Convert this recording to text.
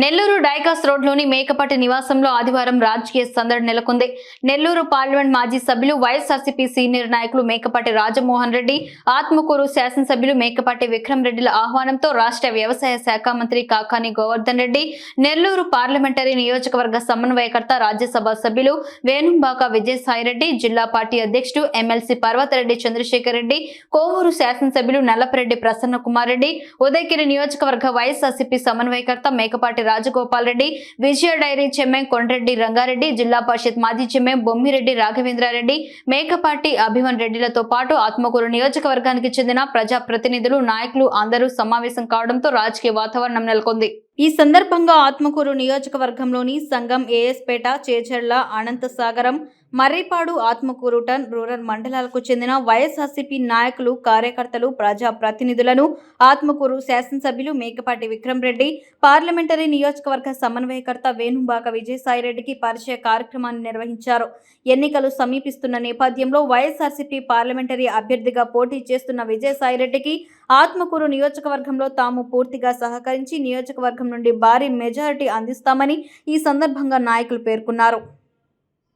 నెల్లూరు డైకాస్ రోడ్లోని మేకపాటి నివాసంలో ఆదివారం రాజకీయ సందడి నెలకొంది. నెల్లూరు పార్లమెంట్ మాజీ సభ్యులు వైఎస్ఆర్సీపీ సీనియర్ నాయకులు మేకపాటి రాజమోహన్ రెడ్డి ఆత్మకూరు శాసనసభ్యులు మేకపాటి విక్రమ్ రెడ్డిల ఆహ్వానంతో రాష్ట్ర వ్యవసాయ శాఖ మంత్రి కాకాని గోవర్ధన్ రెడ్డి నెల్లూరు పార్లమెంటరీ నియోజకవర్గ సమన్వయకర్త రాజ్యసభ సభ్యులు వేణుంబాక విజయసాయిరెడ్డి జిల్లా పార్టీ అధ్యక్షుడు ఎమ్మెల్సీ పర్వతరెడ్డి చంద్రశేఖర్ రెడ్డి కోవూరు శాసనసభ్యులు నల్లపరెడ్డి ప్రసన్న కుమార్ రెడ్డి ఉదయగిరి నియోజకవర్గ వైఎస్ఆర్సీపీ సమన్వయకర్త మేకపాటి రాజగోపాల్ రెడ్డి విజయ డైరీ చెమ్మెం కొండ్రెడ్డి రంగారెడ్డి జిల్లా పరిషత్ మాజీ చెమ్మెం బొమ్మిరెడ్డి రాఘవేంద్రారెడ్డి మేకపాటి అభిమన్ రెడ్డిలతో పాటు ఆత్మకూరు నియోజకవర్గానికి చెందిన ప్రజా ప్రతినిధులు నాయకులు అందరూ సమావేశం కావడంతో రాజకీయ వాతావరణం నెలకొంది. ఈ సందర్భంగా ఆత్మకూరు నియోజకవర్గంలోని సంఘం ఏఎస్పేట చేచెర్ల అనంతసాగరం మర్రిపాడు ఆత్మకూరు టన్ రూరల్ మండలాలకు చెందిన వైఎస్ఆర్సీపీ నాయకులు కార్యకర్తలు ప్రజా ప్రతినిధులను ఆత్మకూరు శాసనసభ్యులు మేకపాటి విక్రమ్ రెడ్డి పార్లమెంటరీ నియోజకవర్గ సమన్వయకర్త వేణుబాక విజయసాయిరెడ్డికి పరిచయ కార్యక్రమాన్ని నిర్వహించారు. ఎన్నికలు సమీపిస్తున్న నేపథ్యంలో వైఎస్ఆర్సీపీ పార్లమెంటరీ అభ్యర్థిగా పోటీ చేస్తున్న విజయసాయిరెడ్డికి ఆత్మకూరు నియోజకవర్గంలో తాము పూర్తిగా సహకరించి నియోజకవర్గం నుండి భారీ మెజారిటీ అందిస్తామని ఈ సందర్భంగా నాయకులు పేర్కొన్నారు.